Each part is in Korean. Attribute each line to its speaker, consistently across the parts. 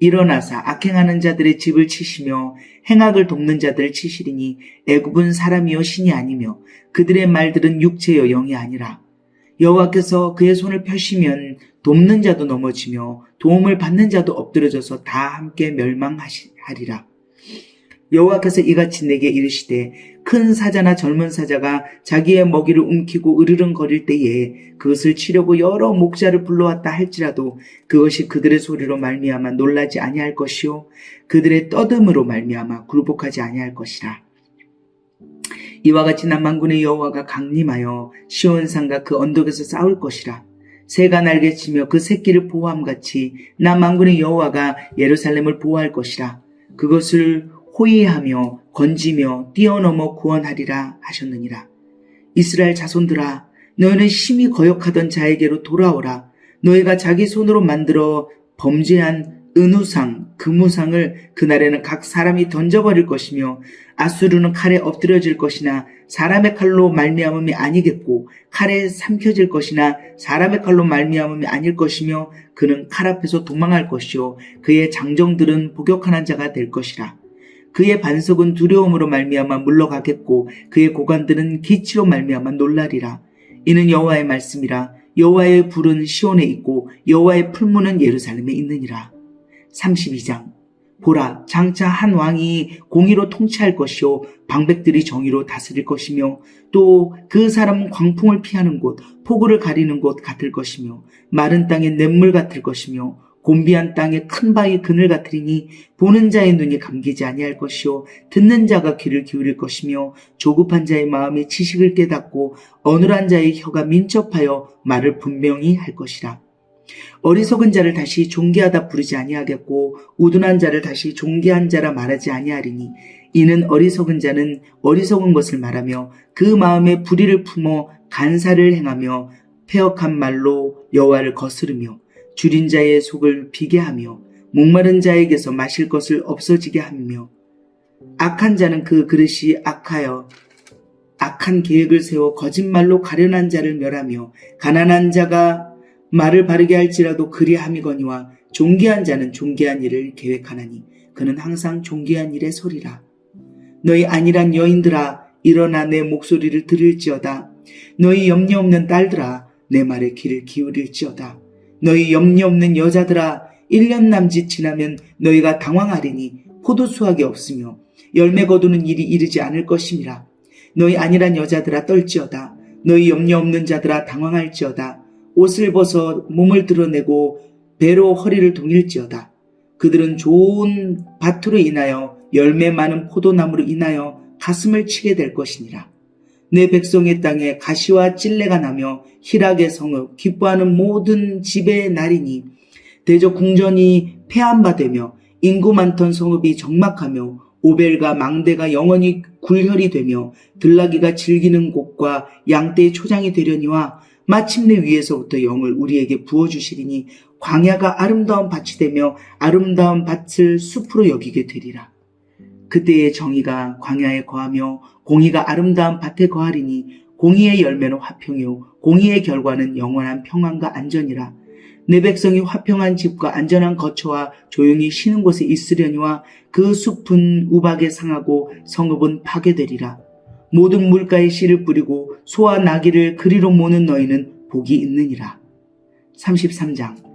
Speaker 1: 일어나사 악행하는 자들의 집을 치시며 행악을 돕는 자들을 치시리니 애굽은 사람이요 신이 아니며 그들의 말들은 육체요 영이 아니라 여호와께서 그의 손을 펴시면 돕는 자도 넘어지며 도움을 받는 자도 엎드려져서 다 함께 멸망하리라. 여호와께서 이같이 내게 이르시되 큰 사자나 젊은 사자가 자기의 먹이를 움키고 으르렁거릴 때에 그것을 치려고 여러 목자를 불러왔다 할지라도 그것이 그들의 소리로 말미암아 놀라지 아니할 것이요 그들의 떠듬으로 말미암아 굴복하지 아니할 것이라. 이와 같이 남만군의 여호와가 강림하여 시온 산과 그 언덕에서 싸울 것이라. 새가 날개치며 그 새끼를 보호함같이 남만군의 여호와가 예루살렘을 보호할 것이라. 그것을 호위하며 건지며 뛰어넘어 구원하리라 하셨느니라. 이스라엘 자손들아 너희는 심히 거역하던 자에게로 돌아오라. 너희가 자기 손으로 만들어 범죄한 은우상, 금우상을 그날에는 각 사람이 던져버릴 것이며 아수르는 칼에 엎드려질 것이나 사람의 칼로 말미암음이 아니겠고 칼에 삼켜질 것이나 사람의 칼로 말미암음이 아닐 것이며 그는 칼 앞에서 도망할 것이요 그의 장정들은 복역하는 자가 될 것이라. 그의 반석은 두려움으로 말미암아 물러가겠고 그의 고관들은 기치로 말미암아 놀라리라. 이는 여호와의 말씀이라 여호와의 불은 시온에 있고 여호와의 풀무는 예루살렘에 있느니라. 32장 보라 장차 한 왕이 공의로 통치할 것이요 방백들이 정의로 다스릴 것이며 또 그 사람은 광풍을 피하는 곳 폭우를 가리는 곳 같을 것이며 마른 땅의 냇물 같을 것이며 곤비한 땅에 큰 바위 그늘 같으리니 보는 자의 눈이 감기지 아니할 것이요 듣는 자가 귀를 기울일 것이며 조급한 자의 마음이 지식을 깨닫고 어눌한 자의 혀가 민첩하여 말을 분명히 할 것이라. 어리석은 자를 다시 존귀하다 부르지 아니하겠고 우둔한 자를 다시 존귀한 자라 말하지 아니하리니 이는 어리석은 자는 어리석은 것을 말하며 그 마음에 불의를 품어 간사를 행하며 폐역한 말로 여호와를 거스르며 줄인 자의 속을 비게 하며 목마른 자에게서 마실 것을 없어지게 하며 악한 자는 그 그릇이 악하여 악한 계획을 세워 거짓말로 가련한 자를 멸하며 가난한 자가 말을 바르게 할지라도 그리함이거니와 존귀한 자는 존귀한 일을 계획하나니 그는 항상 존귀한 일의 소리라. 너희 안일한 여인들아 일어나 내 목소리를 들을지어다. 너희 염려 없는 딸들아 내 말에 귀를 기울일지어다. 너희 염려 없는 여자들아 1년 남짓 지나면 너희가 당황하리니 포도 수확이 없으며 열매 거두는 일이 이르지 않을 것임이라. 너희 안일한 여자들아 떨지어다. 너희 염려 없는 자들아 당황할지어다. 옷을 벗어 몸을 드러내고 배로 허리를 동일지어다. 그들은 좋은 밭으로 인하여 열매 많은 포도나무로 인하여 가슴을 치게 될 것이니라. 내 백성의 땅에 가시와 찔레가 나며 희락의 성읍 기뻐하는 모든 집의 날이니 대적 궁전이 폐한바되며 인구 많던 성읍이 적막하며 오벨과 망대가 영원히 굴혈이 되며 들나귀가 즐기는 곳과 양떼의 초장이 되려니와 마침내 위에서부터 영을 우리에게 부어주시리니 광야가 아름다운 밭이 되며 아름다운 밭을 숲으로 여기게 되리라. 그때의 정의가 광야에 거하며 공의가 아름다운 밭에 거하리니 공의의 열매는 화평이요 공의의 결과는 영원한 평안과 안전이라. 내 백성이 화평한 집과 안전한 거처와 조용히 쉬는 곳에 있으려니와 그 숲은 우박에 상하고 성읍은 파괴되리라. 모든 물가에 씨를 뿌리고 소와 나귀를 그리로 모는 너희는 복이 있느니라. 33장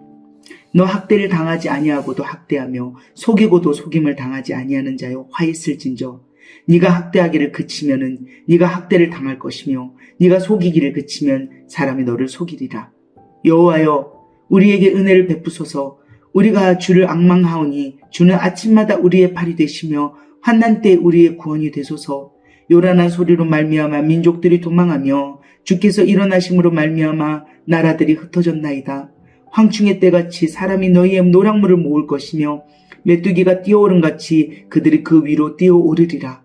Speaker 1: 너 학대를 당하지 아니하고도 학대하며 속이고도 속임을 당하지 아니하는 자여 화 있을진저 네가 학대하기를 그치면은 네가 학대를 당할 것이며 네가 속이기를 그치면 사람이 너를 속이리라. 여호와여 우리에게 은혜를 베푸소서 우리가 주를 악망하오니 주는 아침마다 우리의 팔이 되시며 환난 때 우리의 구원이 되소서 요란한 소리로 말미암아 민족들이 도망하며 주께서 일어나심으로 말미암아 나라들이 흩어졌나이다. 황충의 때같이 사람이 너희의 노랑물을 모을 것이며 메뚜기가 뛰어오른 같이 그들이 그 위로 뛰어오르리라.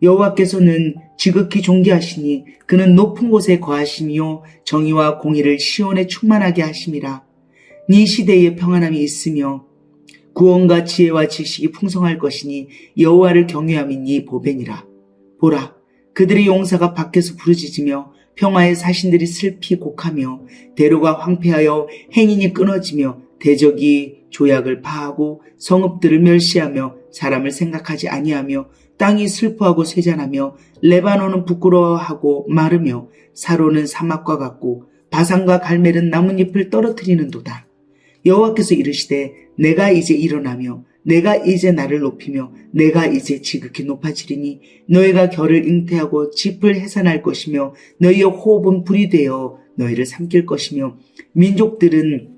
Speaker 1: 여호와께서는 지극히 존귀하시니 그는 높은 곳에 거하시며 정의와 공의를 시온에 충만하게 하심이라. 네 시대에 평안함이 있으며 구원과 지혜와 지식이 풍성할 것이니 여호와를 경외함이 네 보배니라. 보라, 그들의 용사가 밖에서 부르짖으며 평화의 사신들이 슬피 곡하며 대로가 황폐하여 행인이 끊어지며 대적이 조약을 파하고 성읍들을 멸시하며 사람을 생각하지 아니하며 땅이 슬퍼하고 쇠잔하며 레바논은 부끄러워하고 마르며 사로는 사막과 같고 바산과 갈멜은 나뭇잎을 떨어뜨리는도다. 여호와께서 이르시되 내가 이제 일어나며 내가 이제 나를 높이며 내가 이제 지극히 높아지리니 너희가 결을 잉태하고 짚을 해산할 것이며 너희의 호흡은 불이 되어 너희를 삼킬 것이며 민족들은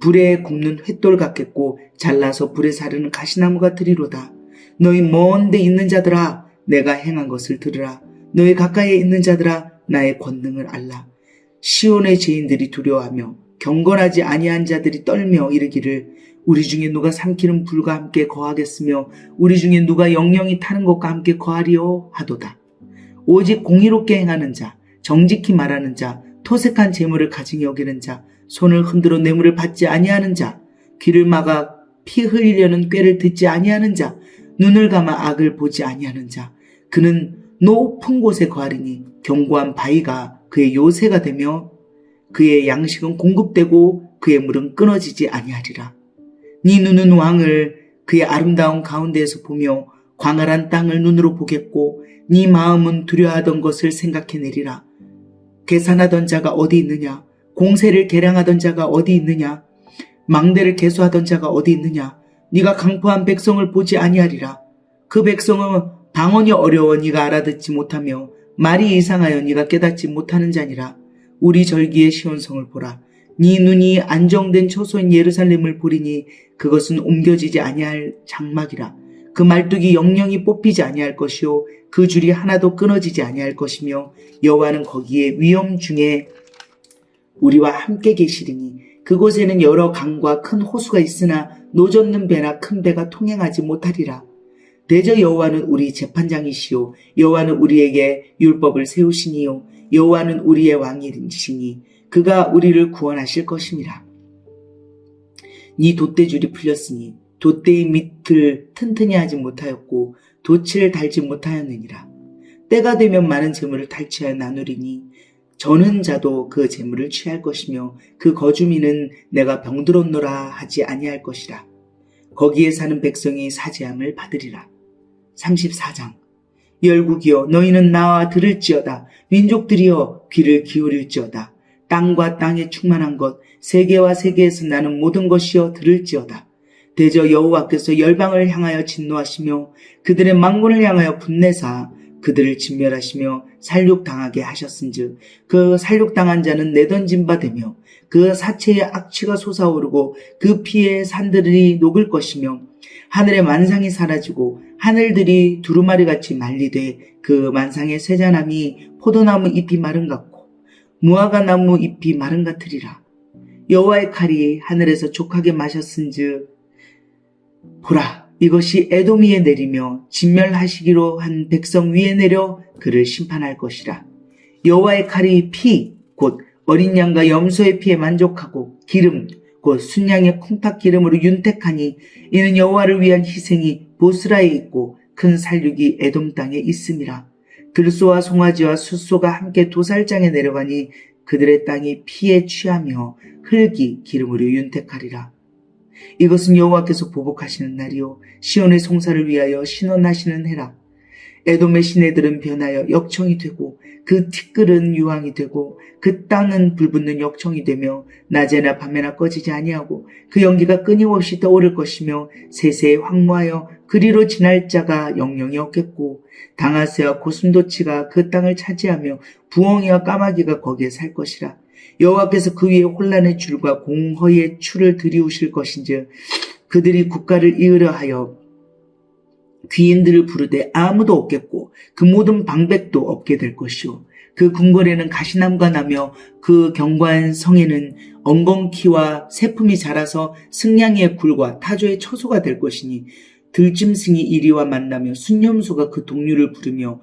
Speaker 1: 불에 굽는 횃돌 같겠고 잘라서 불에 사르는 가시나무 같으리로다. 너희 먼데 있는 자들아 내가 행한 것을 들으라. 너희 가까이에 있는 자들아 나의 권능을 알라. 시온의 죄인들이 두려워하며 경건하지 아니한 자들이 떨며 이르기를 우리 중에 누가 삼키는 불과 함께 거하겠으며 우리 중에 누가 영영이 타는 것과 함께 거하리요 하도다. 오직 공의롭게 행하는 자, 정직히 말하는 자, 토색한 재물을 가증히 여기는 자, 손을 흔들어 뇌물을 받지 아니하는 자, 귀를 막아 피 흘리려는 꾀를 듣지 아니하는 자, 눈을 감아 악을 보지 아니하는 자, 그는 높은 곳에 거하리니 견고한 바위가 그의 요새가 되며 그의 양식은 공급되고 그의 물은 끊어지지 아니하리라. 네 눈은 왕을 그의 아름다운 가운데에서 보며 광활한 땅을 눈으로 보겠고 네 마음은 두려워하던 것을 생각해내리라. 계산하던 자가 어디 있느냐? 공세를 계량하던 자가 어디 있느냐? 망대를 개수하던 자가 어디 있느냐? 네가 강포한 백성을 보지 아니하리라. 그 백성은 방언이 어려워 네가 알아듣지 못하며 말이 이상하여 네가 깨닫지 못하는 자니라. 우리 절기의 시온성을 보라. 네 눈이 안정된 초소인 예루살렘을 보리니 그것은 옮겨지지 아니할 장막이라. 그 말뚝이 영영이 뽑히지 아니할 것이요 그 줄이 하나도 끊어지지 아니할 것이며 여호와는 거기에 위험 중에 우리와 함께 계시리니 그곳에는 여러 강과 큰 호수가 있으나 노젓는 배나 큰 배가 통행하지 못하리라. 대저 여호와는 우리 재판장이시요 여호와는 우리에게 율법을 세우시니요 여호와는 우리의 왕이시니 그가 우리를 구원하실 것임이라. 네 돛대줄이 풀렸으니 돛대의 밑을 튼튼히 하지 못하였고 돛을 달지 못하였느니라. 때가 되면 많은 재물을 탈취하여 나누리니 저는 자도 그 재물을 취할 것이며 그 거주민은 내가 병들었노라 하지 아니할 것이라. 거기에 사는 백성이 사죄함을 받으리라. 34장 열국이여 너희는 나와 들을지어다 민족들이여 귀를 기울일지어다 땅과 땅에 충만한 것 세계와 세계에서 나는 모든 것이여 들을지어다. 대저 여호와께서 열방을 향하여 진노하시며 그들의 망군을 향하여 분내사 그들을 진멸하시며 살육당하게 하셨은즉 그 살육당한 자는 내던진 바 되며 그 사체의 악취가 솟아오르고 그 피에 산들이 녹을 것이며 하늘의 만상이 사라지고 하늘들이 두루마리 같이 말리되 그 만상의 세자남이 포도나무 잎이 마른 같고 무화과 나무 잎이 마른 같으리라. 여호와의 칼이 하늘에서 족하게 마셨은즉 보라 이것이 에도미에 내리며 진멸하시기로 한 백성 위에 내려 그를 심판할 것이라. 여호와의 칼이 피 곧 어린 양과 염소의 피에 만족하고 기름 곧 순양의 콩팥 기름으로 윤택하니 이는 여호와를 위한 희생이 보스라에 있고 큰 살육이 에돔 땅에 있음이라 들소와 송아지와 숫소가 함께 도살장에 내려가니 그들의 땅이 피에 취하며 흙이 기름으로 윤택하리라. 이것은 여호와께서 보복하시는 날이요. 시온의 송사를 위하여 신원하시는 해라 에돔의 시내들은 변하여 역청이 되고 그 티끌은 유황이 되고 그 땅은 불붙는 역청이 되며 낮에나 밤에나 꺼지지 아니하고 그 연기가 끊임없이 떠오를 것이며 세세에 황무하여 그리로 지날 자가 영영이 없겠고 당하세와 고슴도치가 그 땅을 차지하며 부엉이와 까마귀가 거기에 살 것이라. 여호와께서 그 위에 혼란의 줄과 공허의 추를 들이우실 것인즉 그들이 국가를 이으려 하여 귀인들을 부르되 아무도 없겠고 그 모든 방백도 없게 될 것이요 그 궁궐에는 가시나무가 나며 그 경관 성에는 엉겅퀴와 새품이 자라서 승냥이의 굴과 타조의 처소가 될 것이니 들짐승이 이리와 만나며 순념소가 그 동류를 부르며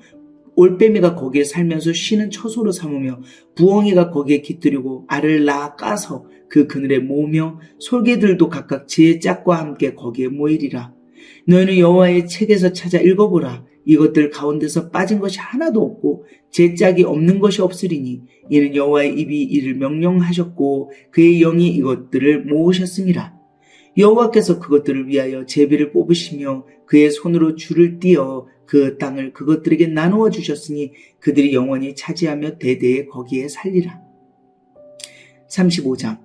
Speaker 1: 올빼미가 거기에 살면서 쉬는 처소로 삼으며 부엉이가 거기에 깃들이고 알을 낳아 까서 그 그늘에 모으며 솔개들도 각각 제 짝과 함께 거기에 모이리라. 너희는 여호와의 책에서 찾아 읽어보라. 이것들 가운데서 빠진 것이 하나도 없고 제 짝이 없는 것이 없으리니 이는 여호와의 입이 이를 명령하셨고 그의 영이 이것들을 모으셨음이라. 여호와께서 그것들을 위하여 제비를 뽑으시며 그의 손으로 줄을 띄어 그 땅을 그것들에게 나누어 주셨으니 그들이 영원히 차지하며 대대에 거기에 살리라. 35장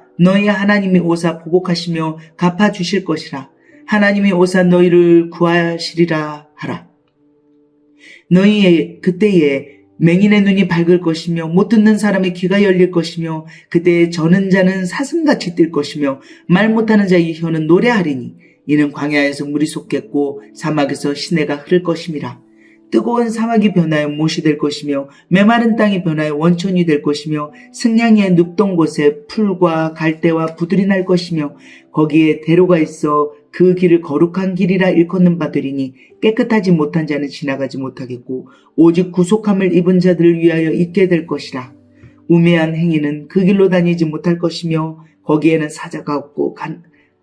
Speaker 1: 너희 하나님이 오사 보복하시며 갚아 주실 것이라. 하나님이 오사 너희를 구하시리라 하라. 너희의 그때에 맹인의 눈이 밝을 것이며 못 듣는 사람의 귀가 열릴 것이며 그때에 저는 자는 사슴같이 뛸 것이며 말 못하는 자의 혀는 노래하리니 이는 광야에서 물이 솟겠고 사막에서 시내가 흐를 것임이라 뜨거운 사막이 변하여 못이 될 것이며 메마른 땅이 변하여 원천이 될 것이며 승냥이의 눕던 곳에 풀과 갈대와 부들이 날 것이며 거기에 대로가 있어 그 길을 거룩한 길이라 일컫는 바들이니 깨끗하지 못한 자는 지나가지 못하겠고 오직 구속함을 입은 자들을 위하여 있게 될 것이라. 우매한 행위는 그 길로 다니지 못할 것이며 거기에는 사자가 없고 간,